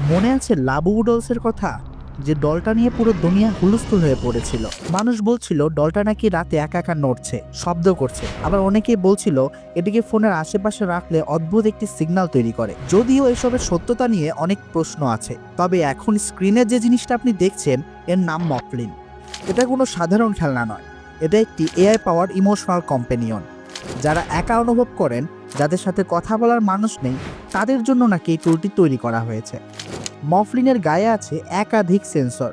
মনে আছে লাবু ডলসের কথা? যে দলটা নিয়ে পুরো দুনিয়া হুলস্থুল হয়ে পড়েছিল। মানুষ বলছিল, দলটা নাকি রাতে একা একা নড়ছে, শব্দ করছে। আবার অনেকে বলছিল এটিকে ফোনের আশেপাশে রাখলে অদ্ভুত একটি সিগন্যাল তৈরি করে। যদিও এসবের সত্যতা নিয়ে অনেক প্রশ্ন আছে, তবে এখন স্ক্রিনে যে জিনিসটা আপনি দেখছেন, এর নাম মফলিন এটা কোনো সাধারণ খেলনা নয়। এটা একটি এআই পাওয়ার ইমোশনাল কম্পেনিয়ন। যারা একা অনুভব করেন, যাদের সাথে কথা বলার মানুষ নেই তাদের জন্য নাকি এই টুলটি তৈরি করা হয়েছে। মফলিনের গায়ে আছে একাধিক সেন্সর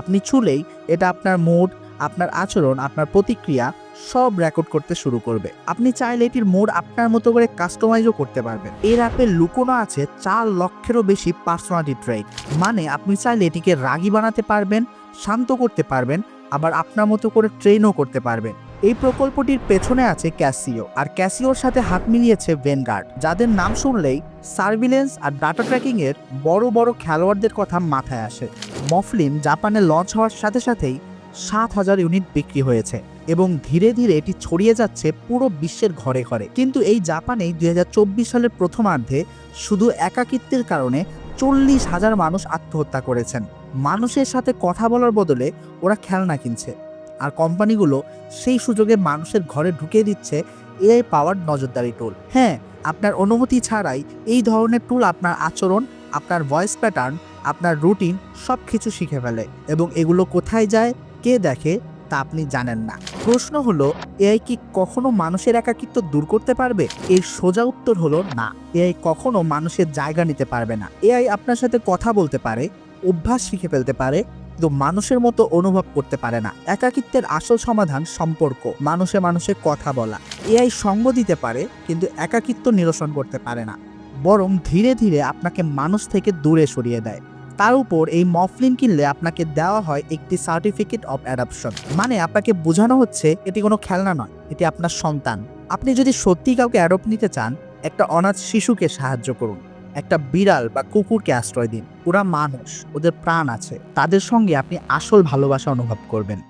আপনি ছুলেই এটা আপনার মুড, আপনার আচরণ, আপনার প্রতিক্রিয়া সব রেকর্ড করতে শুরু করবে। আপনি চাইলে এটির মোড আপনার মতো করে কাস্টমাইজও করতে পারবেন। এর অ্যাপে লুকোনো আছে চার লক্ষেরও বেশি পার্সোনালিটি ট্রেড মানে আপনি চাইলে এটিকে রাগী বানাতে পারবেন, শান্ত করতে পারবেন, আবার আপনার মতো করে ট্রেনও করতে পারবেন। এই প্রকল্পটির পেছনে আছে ক্যাসিও, আর ক্যাসিওর সাথে হাত মিলিয়েছে ভেনগার্ড, যাদের নাম শুনলেই সার্ভিলেন্স আর ডাটা ট্র্যাকিং এর বড় বড় খেলোয়াড়দের কথা মাথায় আসে। মফলিন জাপানে লঞ্চ হওয়ার সাথে সাথেই সাত হাজার ইউনিট বিক্রি হয়েছে এবং ধীরে ধীরে এটি ছড়িয়ে যাচ্ছে পুরো বিশ্বের ঘরে ঘরে। কিন্তু এই জাপানেই দুই হাজার চব্বিশ সালের প্রথমার্ধে শুধু একাকিত্বের কারণে চল্লিশ হাজার মানুষ আত্মহত্যা করেছেন। মানুষের সাথে কথা বলার বদলে ওরা খেলনা কিনছে। আর কোম্পানিগুলো সেই সুযোগে মানুষের ঘরে ঢুকিয়ে দিচ্ছে এআই পাওয়ার নজরদারি টুল হ্যাঁ আপনার অনুমতি ছাড়াই এই ধরনের টুল আপনার আচরণ, আপনার ভয়েস প্যাটার্ন আপনার রুটিন সব কিছু শিখে ফেলে। এবং এগুলো কোথায় যায়, কে দেখে, তা আপনি জানেন না। প্রশ্ন হলো, এআই কি কখনো মানুষের একাকিত্ব দূর করতে পারবে? এর সোজা উত্তর হলো না। এআই কখনো মানুষের জায়গা নিতে পারবে না। এআই আপনার সাথে কথা বলতে পারে, অভ্যাস শিখে ফেলতে পারে কিন্তু মানুষের মতো অনুভব করতে পারে না। একাকিত্বের আসল সমাধান সম্পর্ক, মানুষে মানুষে কথা বলা। এআই সঙ্গ দিতে পারে, কিন্তু একাকিত্ব নিরসন করতে পারে না। বরং ধীরে ধীরে আপনাকে মানুষ থেকে দূরে সরিয়ে দেয়। তার উপর এই মফলিন কিনলে আপনাকে দেওয়া হয় একটি সার্টিফিকেট অফ অ্যাডাপশন। মানে আপনাকে বোঝানো হচ্ছে এটি কোনো খেলনা নয়, এটি আপনার সন্তান। আপনি যদি সত্যি কাউকে অ্যাডপ্ট নিতে চান, একটা অনাথ শিশুকে সাহায্য করুন। একটা বিড়াল বা কুকুরকে আশ্রয় দিন। ওরা মানুষ, ওদের প্রাণ আছে। তাদের সঙ্গে আপনি আসল ভালোবাসা অনুভব করবেন।